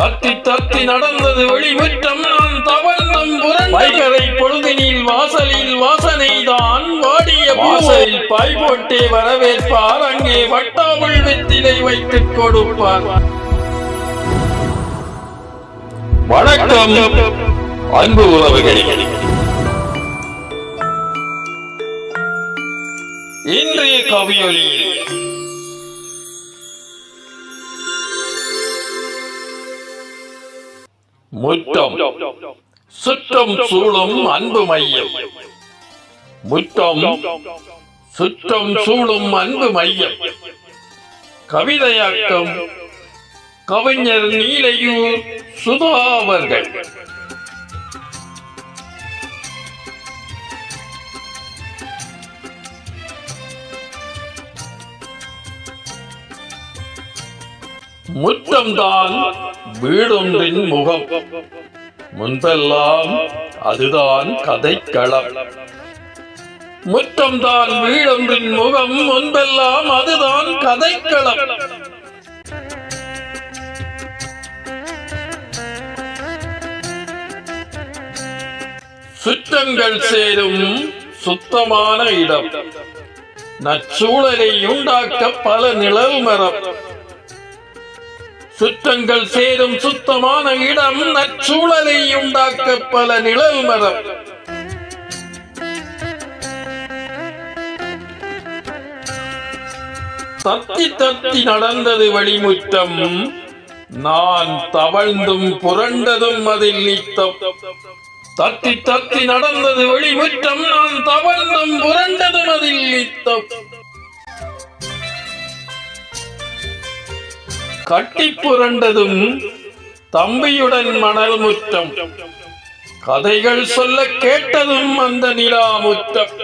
தத்தி தத்தி நடந்தது வெளிமுற்றம் நான் தவழ்ந்தும் வைகரை பொழுதினில் வாசலில் வாசனைதான். வாடிய வாசலில் பாய் போட்டே வரவேற்பார். அங்கே வட்டாவுள் வெத்திலை வைத்துக் கொடுப்பார். வணக்கம். அன்பு உறவுகளே. இன்றைய கவியொலியில் முற்றம் சுற்றம் சூழும் அன்பு மையம். முற்றம் சுற்றம் சூழும் அன்பு மையம். கவிதையாட்டம். கவிஞர் நீலையூர் சுதா அவர்கள் முற்றம்தான் வீடொன்றின் முகம். முன்பெல்லாம் அதுதான் கதைக்களம். முற்றம்தான் வீடொன்றின் முகம் முன்பெல்லாம் அதுதான் கதைக்களம். சுற்றங்கள் சேரும் சுத்தமான இடம். நச்சூழலை உண்டாக்க பல நிழல் மரம். சுற்றங்கள் சேரும் சுத்தமான இடம் நச்சூழலை உண்டாக்க பல நிழல் மரம். தத்தி தத்தி நடந்தது வழிமுற்றம். நான் தவழ்ந்தும் புரண்டதும் அதில் நித்தம். தத்தி தத்தி நடந்தது வெளிமுற்றம் நான் தவழ்ந்தும் புரண்டதும் அதில் நித்தம். கட்டி புரண்டதும் தம்பியுடன் மணல் முற்றம் கதைகள் சொல்ல கேட்டதும் அந்த நிலா முற்றம்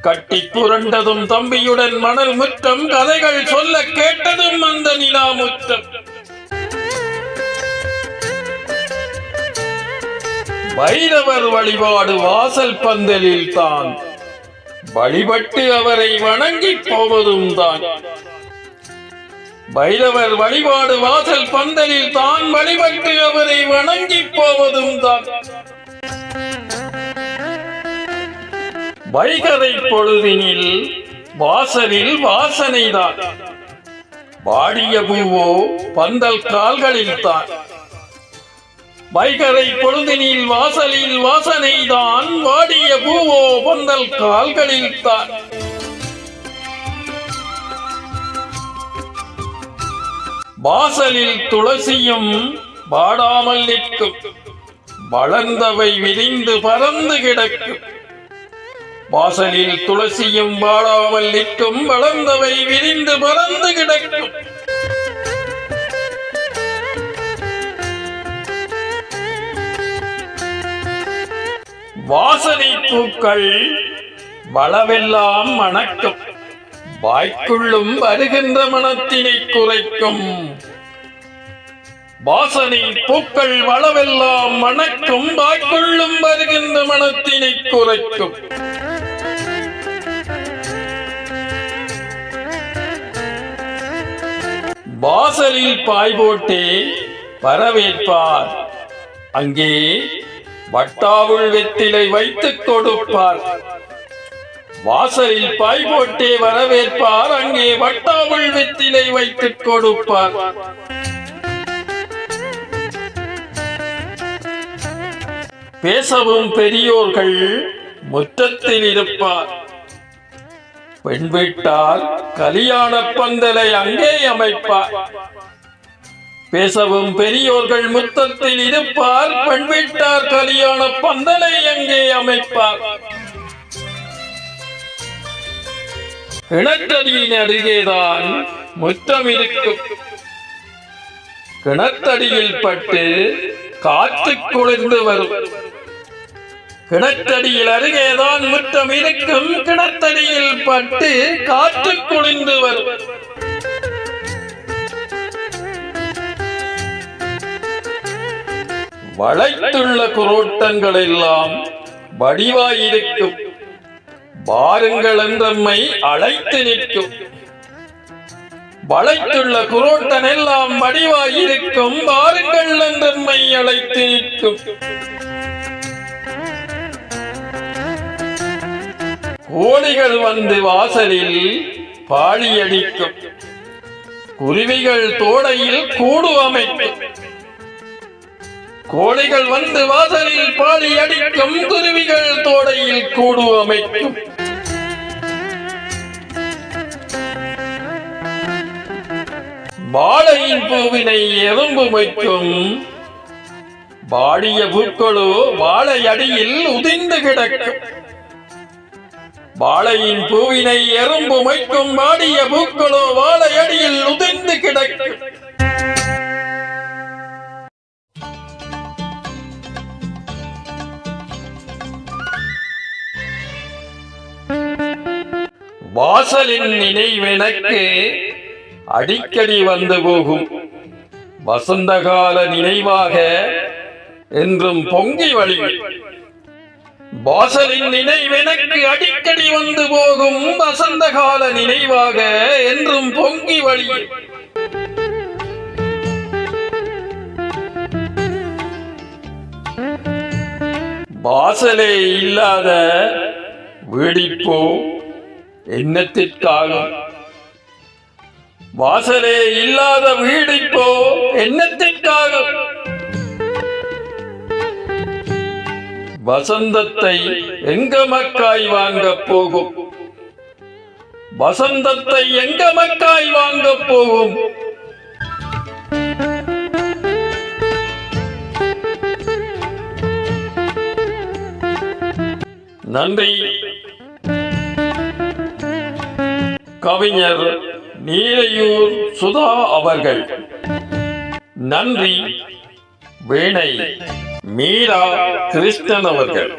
கட்டி புரண்டதும் தம்பியுடன் மணல் முற்றம் கதைகள் சொல்ல கேட்டதும் அந்த நிலா முற்றம் வைரவர் வழிபாடு வாசல் பந்தலில் தான். வழிபட்டு அவரை வணங்கி போவதும் தான். பைரவர் வழிபாடு வாசல் பந்தலில் தான் வழிபட்டு அவரை வணங்கி போவதும் தான். வைகரை பொழுதினில் வாசலில் வாசனைதான் வாடிய பூவோ பந்தல் கால்களில் தான். வைகரை பொழுதினில் வாசலில் வாசனைதான் வாடிய பூவோ பந்தல் கால்களில் தான். வாசலில் துளசியும் வாடாமல் நிற்கும். வளர்ந்தவை விரிந்து பறந்து கிடக்கும். வாசலில் துளசியும் வாடாமல் நிற்கும். வளர்ந்தவை விரிந்து பறந்து கிடக்கும். வாசனை பூக்கள் வளவெல்லாம் மணக்கும். வாய்க்குள்ளும் வருகின்ற மனத்தினை குறைக்கும். வாசனை பூக்கள் வளவெல்லாம் மணக்கும் வாய்க்குள்ளும் வருகின்ற மனத்தினை குறைக்கும். வாசலில் பாய் போட்டே வரவேற்பார். அங்கே வட்டாவுள் வெத்திலை வைத்துக் கொடுப்பார். வாசலில் பாய் போட்டே வரவேற்பார். அங்கே வட்டாவுள் வெத்திலை வைத்துக் கொடுப்பார். பேசவும் பெரியோர்கள் முற்றத்தில் இருப்பார். பெண் வீட்டார் கலியாண பந்தலை அங்கே அமைப்பார். பேசவும் பெரியோர்கள் முத்தத்தில் இருப்பார். பெண் வீட்டார் கலியாண பந்தலை அங்கே அமைப்பார். கிணற்றடியின் அருகேதான் முற்றம் இருக்கும் கிணத்தடியில் பட்டு காற்று குளிர்ந்து வரும். கிணத்தடியில் அருகேதான் முற்றம் இருக்கும் கிணத்தடியில் பட்டு காற்று குளிர்ந்து வரும். வளைத்துள்ள குரோட்டங்கள் எல்லாம் வடிவாயிருக்கும் வாருங்கள் என்றம்மை அழைத்து நிற்கும். வளைத்துள்ள குரோட்டன் எல்லாம் வடிவாயிருக்கும். வாருங்கள் என்றம்மை அழைத்து நிற்கும். கோழிகள் வந்து வாசலில் பாழியடிக்கும் குருவிகள் தோடையில் கூடு அமைக்கும். கோழிகள் வந்து வாசலில் பாடி அடிக்கும். குருவிகள் தோடையில் கூடு அமைக்கும். வாழையின் பூவினை எறும்பு வைக்கும் வாடிய பூக்களோ வாழை அடியில் உதிர்ந்து கிடக்கும். வாழையின் பூவினை எறும்பு மைக்கும் வாடிய பூக்களோ வாழை அடியில் உதிர்ந்து கிடக்கும். வாசலின் நினைவெனக்கு அடிக்கடி வந்து போகும். வசந்தகால நினைவாக என்றும் பொங்கி வழி. வாசலின் நினைவெனக்கு அடிக்கடி வந்து போகும் வசந்தகால நினைவாக என்றும் பொங்கி வழி. வாசலே இல்லாத வீடிப்போ எண்ணத்திற்காகும் வாசலே இல்லாத வீடு இப்போ என்னத்திற்காக? வசந்தத்தை எங்க மக்காய் வாங்க போகும்? வசந்தத்தை எங்க மக்காய் வாங்க போகும்? நன்றி. கவிஞர் நீரையூர் சுதா அவர்கள். நன்றி வீணை மீரா கிருஷ்ணன் அவர்கள்.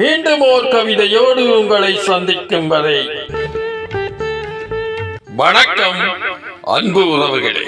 மீண்டும் ஓர் கவிதையோடு உங்களை சந்திக்கும் வரை வணக்கம் அன்பு உறவுகளே.